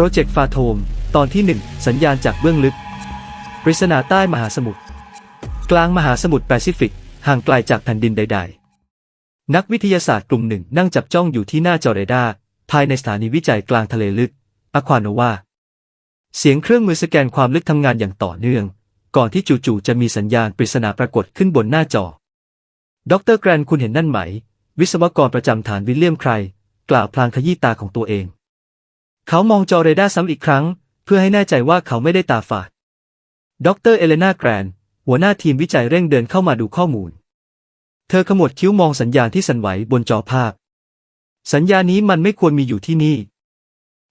โปรเจกต์ฟาโทม ตอนที่ 1 สัญญาณจากเบื้องลึก ปริศนาใต้มหาสมุทร กลางมหาสมุทรแปซิฟิก ห่างไกลจากแผ่นดินใด ๆ นักวิทยาศาสตร์กลุ่มหนึ่งนั่งจับจ้องอยู่ที่หน้าจอเรดาร์ภายในสถานีวิจัยกลางทะเลลึกอควาโนวา เสียงเครื่องมือสแกนความลึกทำงานอย่างต่อเนื่อง ก่อนที่จู่ๆจะมีสัญญาณปริศนาปรากฏขึ้นบนหน้าจอ ดรแกรนคุณเห็นนั่นไหม วิศวกรประจำฐานวิลเลียมใคร กล่าวพลางขยี้ตาของตัวเอง เขามองจอเรดาร์ซ้ำอีกครั้ง เพื่อให้แน่ใจว่าเขาไม่ได้ตาฝาด ดรเอเลนาแกรน หัวหน้าทีมวิจัยเร่งเดินเข้ามาดูข้อมูล เธอขมวดคิ้วมองสัญญาณที่สั่นไหวบนจอภาพ สัญญาณนี้มันไม่ควรมีอยู่ที่นี่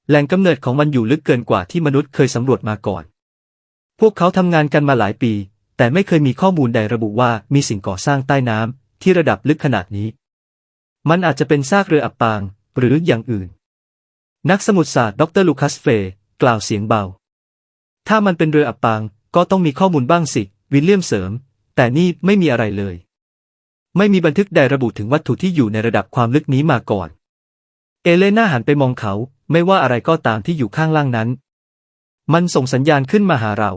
แหล่งกำเนิดของมันอยู่ลึกเกินกว่าที่มนุษย์เคยสำรวจมาก่อน พวกเขาทำงานกันมาหลายปี แต่ไม่เคยมีข้อมูลใดระบุว่ามีสิ่งก่อสร้างใต้น้ำที่ระดับลึกขนาดนี้ มันอาจจะเป็นซากเรืออับปาง หรืออย่างอื่น นักสมุทรศาสตร์ดรลูคัสเฟย์กล่าวเสียงเบา ถ้ามันเป็นเรืออับปาง ก็ต้องมีข้อมูลบ้างสิ วิลเลียมเสริม แต่นี่ไม่มีอะไรเลย ไม่มีบันทึกใดระบุถึงวัตถุที่อยู่ในระดับความลึกนี้มาก่อน เอเลน่าหันไปมองเขา ไม่ว่าอะไรก็ตามที่อยู่ข้างล่างนั้น มันส่งสัญญาณขึ้นมาหาเรา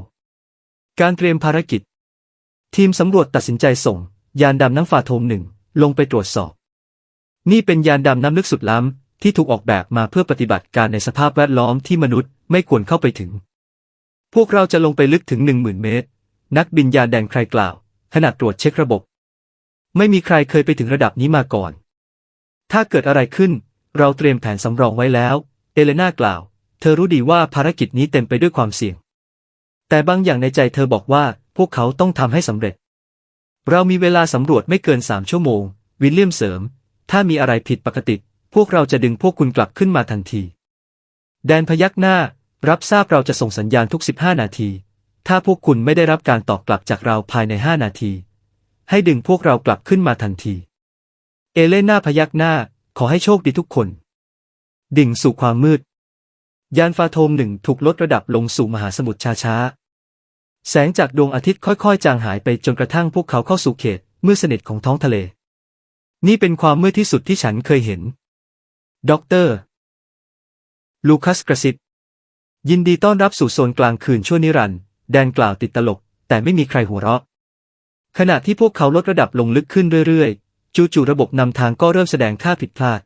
การเตรียมภารกิจ ทีมสำรวจตัดสินใจส่ง ยานดำน้ำฟาโทมหนึ่งลงไปตรวจสอบ นี่เป็นยานดำน้ำลึกสุดล้ำ ที่ถูกออกแบบมาเพื่อปฏิบัติการในสภาพแวดล้อมที่มนุษย์ไม่ควรเข้าไปถึง พวกเราจะลงไปลึกถึงหนึ่งหมื่นเมตร นักบินยานแดงใครกล่าว ขณะตรวจเช็คระบบ ไม่มีใครเคยไปถึงระดับนี้มาก่อน ถ้าเกิดอะไรขึ้น เราเตรียมแผนสำรองไว้แล้ว เอเลนากล่าว เธอรู้ดีว่าภารกิจนี้เต็มไปด้วยความเสี่ยง แต่บางอย่างในใจเธอบอกว่าพวกเขาต้องทำให้สำเร็จ เรามีเวลาสำรวจไม่เกินสามชั่วโมง วิลเลียมเสริม ถ้ามีอะไรผิดปกติ พวกเราจะดึงพวกคุณกลับขึ้นมาทันที แดนพยักหน้า รับทราบเราจะส่งสัญญาณทุก 15 นาที ถ้าพวกคุณไม่ได้รับการตอบกลับจากเราภายใน 5 นาที ให้ดึงพวกเรากลับขึ้นมาทันที เอเลน่าพยักหน้า ขอให้โชคดีทุกคน ดิ่งสู่ความมืด ยานฟาโทมหนึ่งถูกลดระดับลงสู่มหาสมุทรช้าๆ แสงจากดวงอาทิตย์ค่อยๆ จางหายไปจนกระทั่งพวกเขาเข้าสู่เขตมืดสนิทของท้องทะเล นี่เป็นความมืดที่สุดที่ฉันเคยเห็น ด็อกเตอร์ ลูคัสกระซิบยินดีต้อนรับสู่โซนกลางคืนชั่วนิรันด์แดนกล่าวติดตลก แต่ไม่มีใครหัวเราะ ขณะที่พวกเขาลดระดับลงลึกขึ้นเรื่อยๆ จู่ๆระบบนำทางก็เริ่มแสดงค่าผิดพลาด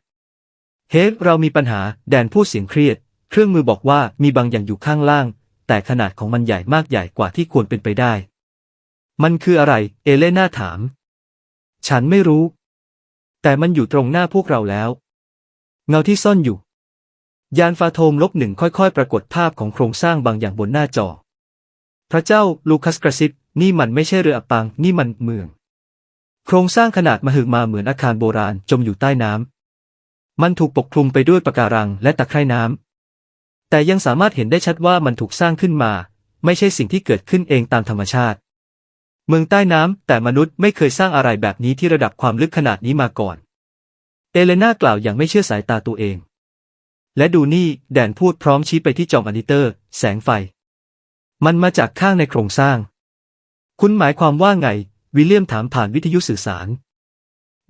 เฮ้ เรามีปัญหา แดนพูดเสียงเครียด เครื่องมือบอกว่ามีบางอย่างอยู่ข้างล่าง แต่ขนาดของมันใหญ่มากใหญ่กว่าที่ควรเป็นไปได้ มันคืออะไร เอเลน่าถาม ฉันไม่รู้ แต่มันอยู่ตรงหน้าพวกเราแล้ว เงาที่ซ่อนอยู่ ยานฟาโทมลบหนึ่งค่อยๆ ปรากฏภาพของโครงสร้างบางอย่างบนหน้าจอ พระเจ้าลูคัสกระซิบนี่มันไม่ใช่เรืออับปาง นี่มันเมือง โครงสร้างขนาดมหึมาเหมือนอาคารโบราณจมอยู่ใต้น้ำ มันถูกปกคลุมไปด้วยปะการังและตะไคร่น้ำ แต่ยังสามารถเห็นได้ชัดว่ามันถูกสร้างขึ้นมา ไม่ใช่สิ่งที่เกิดขึ้นเองตามธรรมชาติ เมืองใต้น้ำแต่มนุษย์ไม่เคยสร้างอะไรแบบนี้ที่ระดับความลึกขนาดนี้มาก่อน เอเลนากล่าวอย่างไม่เชื่อสายตาตัวเอง และดูนี่แดนพูดพร้อมชี้ไปที่จอมอนิเตอร์ แสงไฟ มันมาจากข้างในโครงสร้าง คุณหมายความว่าไง วิลเลียมถามผ่านวิทยุสื่อสาร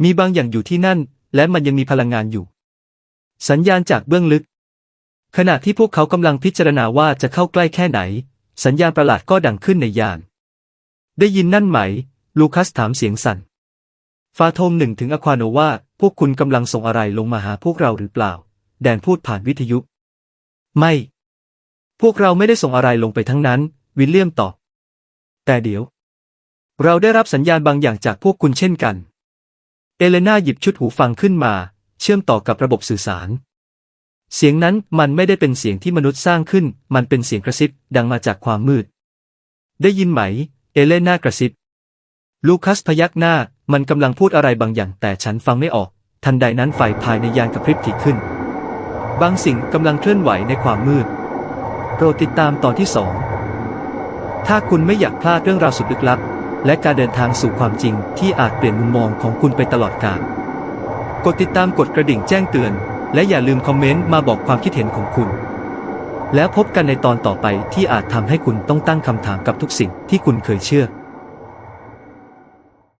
มีบางอย่างอยู่ที่นั่น และมันยังมีพลังงานอยู่ สัญญาณจากเบื้องลึก ขณะที่พวกเขากำลังพิจารณาว่าจะเข้าใกล้แค่ไหน สัญญาณประหลาดก็ดังขึ้นในยาน ได้ยินนั่นไหม ลูคัสถามเสียงสั่นฟาโทมหนึ่งถึงอควาโนวา พวกคุณกำลังส่งอะไรลงมาหาพวกเราหรือเปล่า แดนพูดผ่านวิทยุ ไม่ พวกเราไม่ได้ส่งอะไรลงไปทั้งนั้น วิลเลียมตอบ แต่เดี๋ยว เราได้รับสัญญาณบางอย่างจากพวกคุณเช่นกัน เอเลนาหยิบชุดหูฟังขึ้นมา เชื่อมต่อกับระบบสื่อสาร เสียงนั้นมันไม่ได้เป็นเสียงที่มนุษย์สร้างขึ้น มันเป็นเสียงกระซิบดังมาจากความมืด ได้ยินไหม เอเลนากระซิบ ลูคัสพยักหน้า มันกำลังพูดอะไรบางอย่างแต่ฉันฟังไม่ออก ทันใดนั้นไฟภายในยานกระพริบถี่ขึ้น บางสิ่งกำลังเคลื่อนไหวในความมืด โปรดติดตามตอนที่สองถ้าคุณไม่อยากพลาดเรื่องราวสุดลึกลับ และการเดินทางสู่ความจริงที่อาจเปลี่ยนมุมมองของคุณไปตลอดกาลกดติดตามกดกระดิ่งแจ้งเตือน และอย่าลืมคอมเมนต์มาบอกความคิดเห็นของคุณ แล้วพบกันในตอนต่อไปที่อาจทำให้คุณต้องตั้งคำถามกับทุกสิ่งที่คุณเคยเชื่อ